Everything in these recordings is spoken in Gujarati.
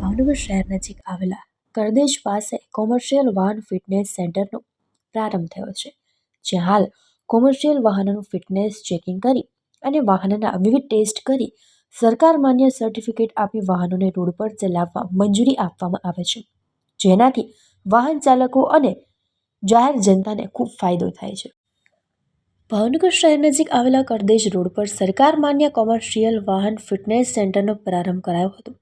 ભાવનગર શહેર નજીક આવેલા કરદેશ પાસે કોમર્શિયલ વાહન ફિટનેસ સેન્ટરનો પ્રારંભ થયો છે, જ્યાં હાલ કોમર્શિયલ વાહનોનું ફિટનેસ ચેકિંગ કરી અને વાહનના વિવિધ ટેસ્ટ કરી સરકાર માન્ય સર્ટિફિકેટ આપી વાહનોને રોડ પર ચલાવવા મંજૂરી આપવામાં આવે છે. જેનાથી વાહન ચાલકો અને જાહેર જનતાને ખૂબ ફાયદો થાય છે. ભાવનગર શહેર નજીક આવેલા કરદેશ રોડ પર સરકાર માન્ય કોમર્શિયલ વાહન ફિટનેસ સેન્ટરનો પ્રારંભ કરાયો હતો.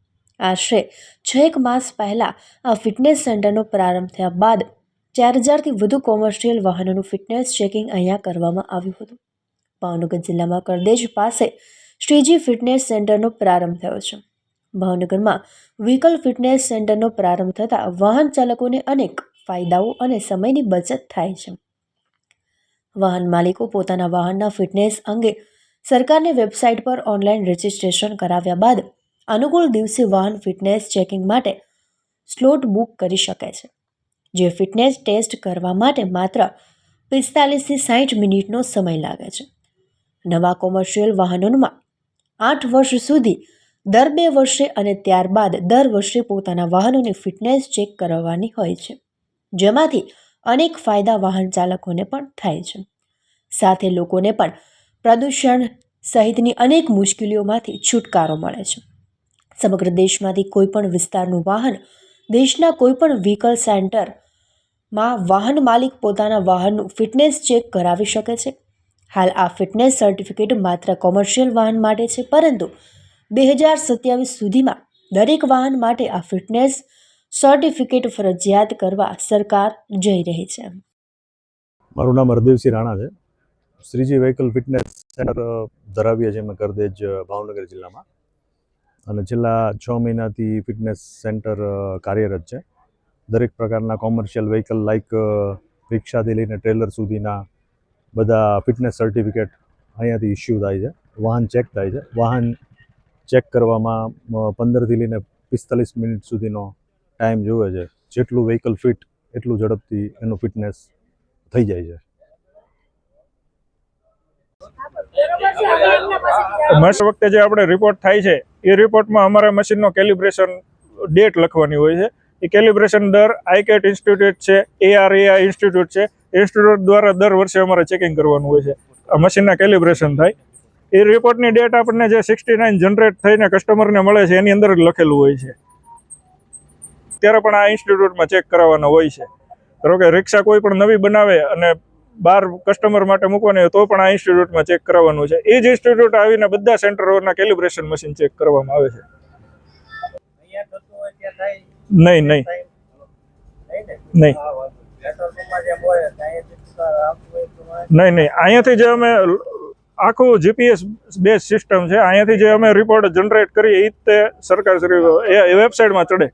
આશરે છ એક માસ પહેલાં આ ફિટનેસ સેન્ટરનો પ્રારંભ થયા બાદ ચાર હજારથી વધુ કોમર્શિયલ વાહનોનું ફિટનેસ ચેકિંગ અહીંયા કરવામાં આવ્યું હતું. ભાવનગર જિલ્લામાં કરદેશ પાસે શ્રીજી ફિટનેસ સેન્ટરનો પ્રારંભ થયો છે. ભાવનગરમાં વ્હીકલ ફિટનેસ સેન્ટરનો પ્રારંભ થતાં વાહન ચાલકોને અનેક ફાયદાઓ અને સમયની બચત થાય છે. વાહન માલિકો પોતાના વાહનના ફિટનેસ અંગે સરકારની વેબસાઇટ પર ઓનલાઈન રજિસ્ટ્રેશન કરાવ્યા બાદ અનુકૂળ દિવસે વાહન ફિટનેસ ચેકિંગ માટે સ્લોટ બુક કરી શકે છે. જે ફિટનેસ ટેસ્ટ કરવા માટે માત્ર પિસ્તાલીસથી સાઠ મિનિટનો સમય લાગે છે. નવા કોમર્શિયલ વાહનોમાં આઠ વર્ષ સુધી દર બે વર્ષે અને ત્યારબાદ દર વર્ષે પોતાના વાહનોની ફિટનેસ ચેક કરાવવાની હોય છે, જેમાંથી અનેક ફાયદા વાહન ચાલકોને પણ થાય છે. સાથે લોકોને પણ પ્રદૂષણ સહિતની અનેક મુશ્કેલીઓમાંથી છુટકારો મળે છે. સમગ્ર દેશમાંથી કોઈપણ વિસ્તારનું વાહન, દેશના કોઈપણ વ્હીકલ સેન્ટરમાં વાહન માલિક પોતાના વાહનનું ફિટનેસ ચેક કરાવી શકે છે. હાલ આ ફિટનેસ સર્ટિફિકેટ માત્ર કોમર્શિયલ વાહન માટે છે, પરંતુ બે હજાર સત્યાવીસ સુધીમાં દરેક વાહન માટે આ ફિટનેસ સર્ટિફિકેટ ફરજિયાત કરવા સરકાર જઈ રહી છે. મારું નામ હરદેવસિંહ રાણા છે. શ્રીજી વ્હીકલ ફિટનેસ સેન્ટર ધરાવીએ છીએ અમે કરદેજ ભાવનગર જિલ્લામાં. અને છેલ્લા છ મહિનાથી ફિટનેસ સેન્ટર કાર્યરત છે. દરેક પ્રકારના કોમર્શિયલ વ્હીકલ લાઇક રિક્ષાથી લઈને ટ્રેલર સુધીના બધા ફિટનેસ સર્ટિફિકેટ અહીંયાથી ઇસ્યુ થાય છે. વાહન ચેક થાય છે. વાહન ચેક કરવામાં પંદરથી લઈને પિસ્તાલીસ મિનિટ સુધીનો ટાઈમ જોવે છે. જેટલું વ્હીકલ ફિટ એટલું ઝડપથી એનું ફિટનેસ થઈ જાય છે. મસ્ત વખતે જે આપણે રિપોર્ટ થાય છે, એ રિપોર્ટમાં અમારા મશીનનો કેલિબ્રેશન ડેટ લખવાની હોય છે. એ કેલિબ્રેશન દર આઈકેટ ઇન્સ્ટિટ્યૂટ છે એઆરએઆઈ ઇન્સ્ટિટ્યૂટ છે. ઇન્સ્ટિટ્યૂટ દ્વારા દર વર્ષે અમારે ચેકિંગ કરવાનું હોય છે. મશીનના કેલિબ્રેશન થાય. એ રિપોર્ટની ડેટ આપણને જે સિક્સટી નાઇન જનરેટ થઈને કસ્ટમરને મળે છે એની અંદર જ લખેલું હોય છે. ત્યારે પણ આ ઇન્સ્ટિટ્યૂટમાં ચેક કરાવવાનો હોય છે. ધારો કે રિક્ષા કોઈ પણ નવી બનાવે અને બહાર કસ્ટમર માટે મૂકવાની હોય તો પણ આ ઇન્સ્ટિટ્યૂટમાં ચેક કરાવવાનું છે. એ જ ઇન્સ્ટિટ્યૂટ આવીને બધા સેન્ટરોના કેલિબ્રેશન મશીન ચેક કરવામાં આવે છે. નહીં નહીં. નહીં. નહીં નહીં. અહીંયાથી જે અમે આખું જીપીએસ બેઝ સિસ્ટમ છે. અહીંયાથી જે અમે રિપોર્ટ જનરેટ કરીએ એ જ તે સરકારશ્રી એ વેબસાઇટમાં ચડે.